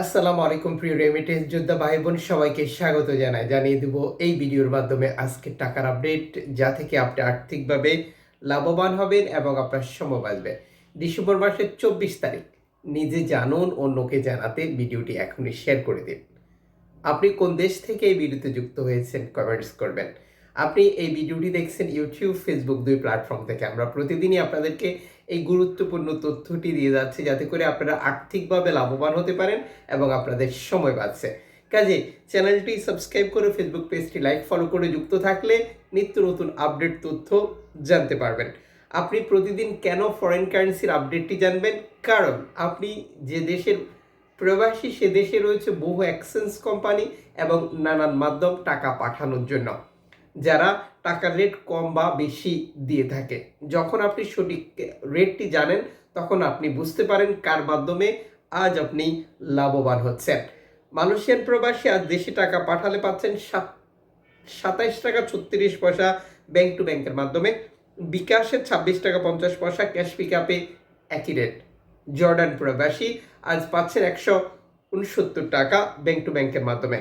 আসসালামু আলাইকুম, প্রিয় রেমিটেন্স যোদ্ধা ভাই বোন সবাইকে স্বাগত জানাই। জানিয়ে দেব এই ভিডিওর মাধ্যমে আজকে টাকার আপডেট, যা থেকে আপনি আর্থিকভাবে লাভবান হবেন এবং আপনার সময় বাঁচবে। ডিসেম্বর মাসের চব্বিশ তারিখ। নিজে জানুন, অন্যকে জানাতে ভিডিওটি এখনই শেয়ার করে দিন। আপনি কোন দেশ থেকে এই ভিডিওতে যুক্ত হয়েছেন কমেন্টস করবেন। আপনি এই ভিডিওটি দেখছেন ইউটিউব ফেসবুক দুই প্ল্যাটফর্ম থেকে। আমরা প্রতিদিনই আপনাদেরকে এই গুরুত্বপূর্ণ তথ্যটি দিয়ে যাচ্ছি যাতে করে আপনারা আর্থিকভাবে লাভবান হতে পারেন এবং আপনাদের সময় বাঁচছে কাজে চ্যানেলটি সাবস্ক্রাইব করে ফেসবুক পেজটি লাইক ফলো করে যুক্ত থাকলে নিত্য নতুন আপডেট তথ্য জানতে পারবেন। আপনি প্রতিদিন কেন ফরেন কারেন্সির আপডেটটি জানবেন? কারণ আপনি যে দেশের প্রবাসী সে দেশে রয়েছে বহু এক্সচেঞ্জ কোম্পানি এবং নানান মাধ্যম টাকা পাঠানোর জন্য। যারা টাকার রেট কম বা বেশি দিয়ে থাকে। যখন আপনি সঠিক রেটটি জানেন, তখন আপনি বুঝতে পারেন কার মাধ্যমে আজ আপনি লাভবান হচ্ছেন। মালয়েশিয়ান প্রবাসী আজ দেশি টাকা পাঠালে পাচ্ছেন সাত, সাতাইশ টাকা ছত্রিশ পয়সা ব্যাংক টু ব্যাংকের মাধ্যমে। বিকাশে ছাব্বিশ টাকা পঞ্চাশ পয়সা ক্যাশ পিক আপে একই রেট জর্ডান প্রবাসী আজ পাচ্ছেন একশো উনসত্তর টাকা ব্যাংক টু ব্যাংকের মাধ্যমে।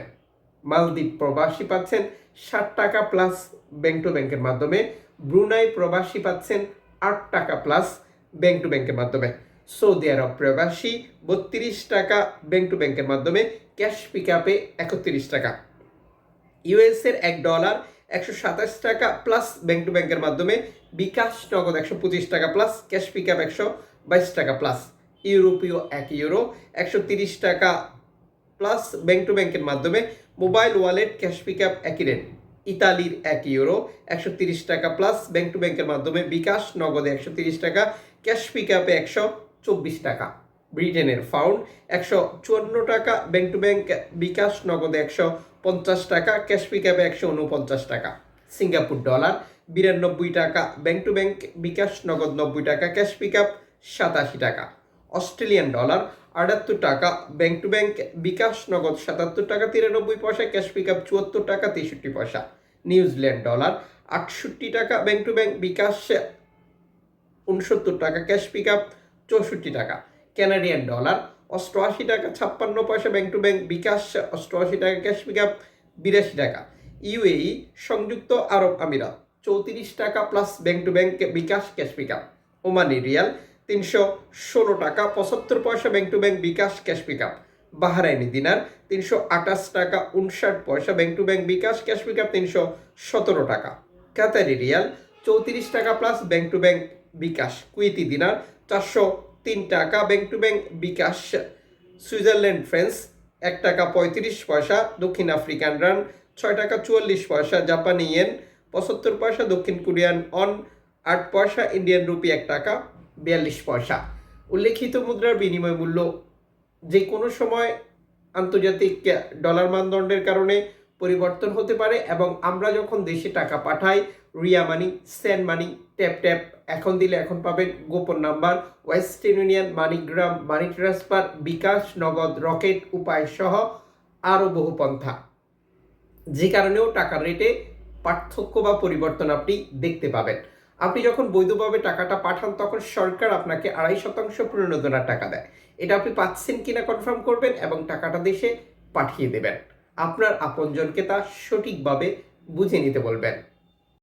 মালদ্বীপ প্রবাসী পাচ্ছেন ষাট টাকা প্লাস ব্যাংক টু ব্যাংকের মাধ্যমে। ব্রুনাই প্রবাসী পাচ্ছেন আট টাকা প্লাস ব্যাংক টু ব্যাংকের মাধ্যমে। সৌদি আরব প্রবাসী বত্রিশ টাকা ব্যাংক টু ব্যাংকের মাধ্যমে ক্যাশ পিক আপে একত্রিশ টাকা। ইউএসের এক ডলার একশো সাতাশ টাকা প্লাস ব্যাংক টু ব্যাংকের মাধ্যমে, বিকাশ নগদ একশো পঁচিশ টাকা প্লাস ক্যাশ পিক আপ একশো বাইশ টাকা প্লাস ইউরোপীয় এক ইউরো একশো তিরিশ টাকা প্লাস ব্যাংক টু ব্যাংকের মাধ্যমে mobile wallet, cash pick up একই রেট। ইতালির এক ইউরো, একশো তিরিশ টাকা প্লাস ব্যাংক টু ব্যাংকের মাধ্যমে বিকাশ, নগদে একশো তিরিশ টাকা, ক্যাশ পিক আপে একশো চব্বিশ টাকা। ব্রিটেনের ফাউন্ড, একশো চুয়ান্ন টাকা, ব্যাংক টু ব্যাংক বিকাশ, নগদে একশো পঞ্চাশ টাকা, ক্যাশ পিক আপে একশো উনপঞ্চাশ টাকা। সিঙ্গাপুর ডলার, বিরানব্বই টাকা, ব্যাংক টু ব্যাংক বিকাশ, নগদ নব্বই টাকা, ক্যাশ পিক আপ সাতাশি টাকা। অস্ট্রেলিয়ান ডলার, আটাত্তর টাকা, ব্যাংক টু ব্যাংক বিকাশ নগদ সাতাত্তর টাকা, তিরানব্বই পয়সা, ক্যাশ পিক আপ চুয়াত্তর টাকা, তেষট্টি পয়সা। নিউজিল্যান্ড ডলার, আটষট্টি টাকা, ব্যাংক টু ব্যাংক বিকাশ উনসত্তর টাকা, ক্যাশ পিক আপ চৌষট্টি টাকা। ক্যানাডিয়ান ডলার, অষ্টআশি টাকা, ছাপ্পান্ন পয়সা, ব্যাংক টু ব্যাংক বিকাশ অষ্টআশি টাকা, ক্যাশ পিক আপ বিরাশি টাকা। ইউএই, সংযুক্ত আরব আমিরাত, চৌত্রিশ টাকা plus bank to bank bKash, cash pick up Omani riyal তিনশো ষোলো টাকা, পঁচাত্তর পয়সা bank to bank bKash cash pick up Bahraini dinar তিনশো আঠাশ টাকা, উনষাট পয়সা bank to bank bKash cash pick up তিনশো সতেরো টাকা। কাতারি রিয়াল, চৌত্রিশ টাকা plus bank to bank bKash. Kuwaiti dinar চারশো তিন টাকা bank to bank bKash. Switzerland francs, এক টাকা পঁয়ত্রিশ পয়সা, দক্ষিণ আফ্রিকান রান, ছয় টাকা চুয়াল্লিশ পয়সা, জাপানি ইয়েন, পঁচাত্তর পয়সা, দক্ষিণ কোরিয়ান অন, আট পয়সা, ইন্ডিয়ান রুপি এক টাকা। বিয়াল্লিশ পয়সা। উল্লেখিত মুদ্রার বিনিময় মূল্য যে কোনো সময় আন্তর্জাতিক ডলার মানদণ্ডের কারণে পরিবর্তন হতে পারে এবং আমরা যখন দেশে টাকা পাঠাই, Ria money send money, tap tap, এখন দিলে এখন পাবেন গোপন number Western Union MoneyGram, money transfer, bKash, Nagad, Rocket, উপায় সহ আরও বহু পন্থা। যে কারণেও টাকার রেটে পার্থক্য বা পরিবর্তন আপনি দেখতে পাবেন। আপনি যখন বৈধভাবে টাকাটা পাঠান, তখন সরকার আপনাকে আড়াই শতাংশ প্রণোদনার টাকা দেয়। এটা আপনি পাচ্ছেন কিনা কনফার্ম করবেন এবং টাকাটা দেশে পাঠিয়ে দেবেন। আপনার আপনজনকে তা সঠিকভাবে বুঝে নিতে বলবেন।